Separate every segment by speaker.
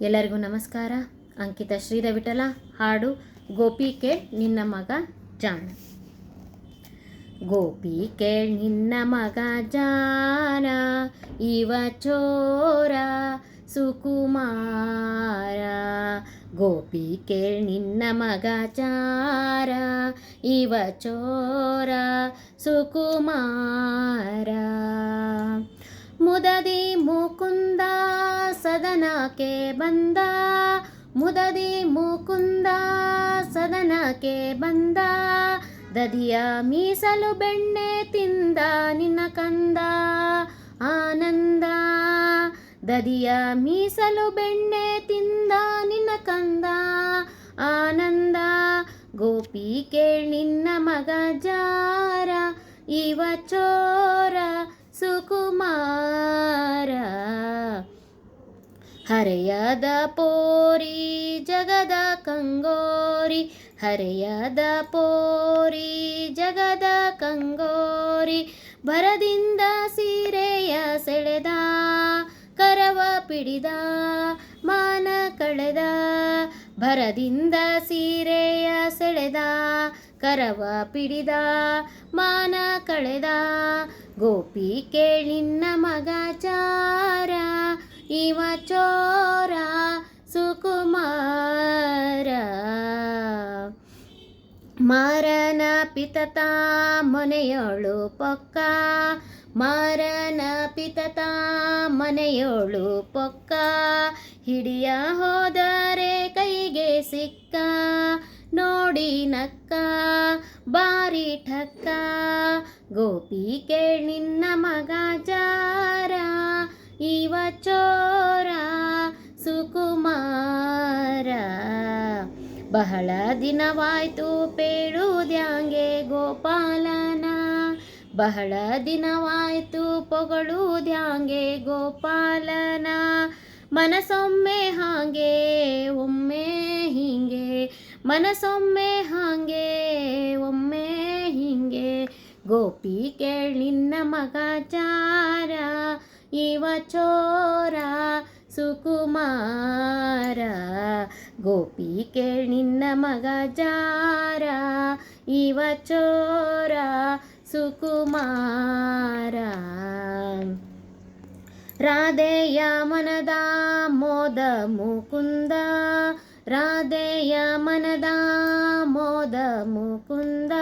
Speaker 1: ಎಲ್ಲರಿಗೂ ನಮಸ್ಕಾರ. ಅಂಕಿತ ಶ್ರೀರವಿಠಲ ಹಾಡು ಗೋಪಿ ಕೇಳ್ ನಿನ್ನ ಮಗ ಜಾಣ ಗೋಪಿ ಕೇಳ್ ನಿನ್ನ ಮಗ ಜಾನ, ಇವ ಚೋರ, ಸುಕುಮಾರ. ಗೋಪಿ ಕೇಳ್ ನಿನ್ನ ಮಗ ಚಾರ ಇವ ಚೋರ, ಸುಕುಮಾರ. ಮುದದಿ ಮುಕುಂದ ಸದನಕ್ಕೆ ಬಂದ. ಮುದದಿ ಮುಕುಂದ ಸದನಕ್ಕೆ ಬಂದ. ದದಿಯ ಮೀಸಲು ಬೆಣ್ಣೆ ತಿಂದ ನಿನ್ನ ಕಂದ. ಆನಂದ, ದದಿಯ ಮೀಸಲು ಬೆಣ್ಣೆ ತಿಂದ ನಿನ್ನ ಕಂದ. ಆನಂದ, ಗೋಪಿ ಕೇಳ್ ನಿನ್ನ ಮಗ ಜಾರ. ಇವ ಚೋರ ಸುಕುಮಾರ. ಹರೆಯದ ಪೋರಿ, ಜಗದ ಕಂಗೋರಿ. ಹರೆಯದ ಪೋರಿ, ಜಗದ ಕಂಗೋರಿ. ಭರದಿಂದ ಸೀರೆಯ ಸೆಳೆದ, ಕರವ ಪಿಡಿದ, ಮಾನ ಕಳೆದ. ಭರದಿಂದ ಸೀರೆಯ ಸೆಳೆದ, ಕರವ ಪಿಡಿದ, ಮಾನ ಕಳೆದ. ಗೋಪಿ ಕೇಳಿನ್ನ ಮಗ ಚಾರ ಇವ ಚೋರ ಸುಕುಮಾರ. ಮಾರನ ಪಿತತ ಮನೆಯೋಳು ಪೊಕ್ಕ. ಮಾರನ ಪಿತತ ಮನೆಯೋಳು ಪೊಕ್ಕ. ಹಿಡಿಯ ಹೋದರೆ ಕೈಗೆ ಸಿಕ್ಕ. ನೋಡಿ ನಕ್ಕ, ಬಾರಿ ಠಕ್ಕ. ಗೋಪಿ ಕೇಳಿ ನಿನ್ನ ಮಗ ಜಾರ. ಇವ ಚೋರ ಸುಕುಮಾರ. ಬಹಳ ದಿನವಾಯ್ತು ಪೇಳುದ್ಯಾಂಗೆ ಗೋಪಾಲನ. ಬಹಳ ದಿನವಾಯ್ತು ಪೊಗಳುದ್ಯಾಂಗೆ ಗೋಪಾಲನ. ಮನಸೊಮ್ಮೆ ಹಾಗೆ, ಒಮ್ಮೆ ಹಿಂಗೆ. ಮನಸೊಮ್ಮೆ ಹಾಗೆ, ಒಮ್ಮೆ ಹಿಂಗೆ. ಗೋಪಿ ಕೇಳಿನ್ನ ಮಗಾಚಾರ ಮಗ ಚಾರ. ಇವ ಚೋರ ಸುಕುಮಾರ. ಗೋಪಿ ನಿನ್ನ ಮಗ ಜಾರ. ಇವ ಚೋರ ಸುಕುಮಾರ. ರಾಧೆಯ ಮನದ ಮೋದ ಮುಕುಂದ. ರಾಧೆಯ ಮನದ ಮೋದ ಮುಕುಂದ.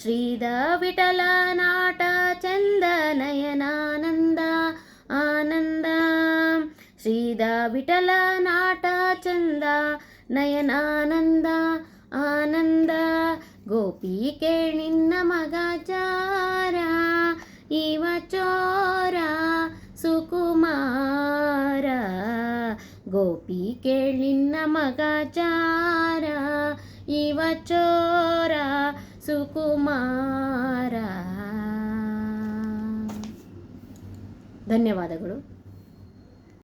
Speaker 1: ಶ್ರೀದ ವಿಠಲ ನಾಟ ಚಂದ ನಯನಾನಂದ. ಶ್ರೀದ ವಿಠಲ ನಾಟ ಚಂದ ನಯನಾನಂದ ಆನಂದ ಗೋಪಿ ಕೇಳ್ ನಿನ್ನ ಮಗ ಚಾರ ಇವ ಚೋರ ಸುಕುಮಾರ ಗೋಪಿ ಕೇಳ್ ನಿನ್ನ ಮಗ ಚಾರ ಇವ ಚೋರ ಸುಕುಮಾರ ಧನ್ಯವಾದಗಳು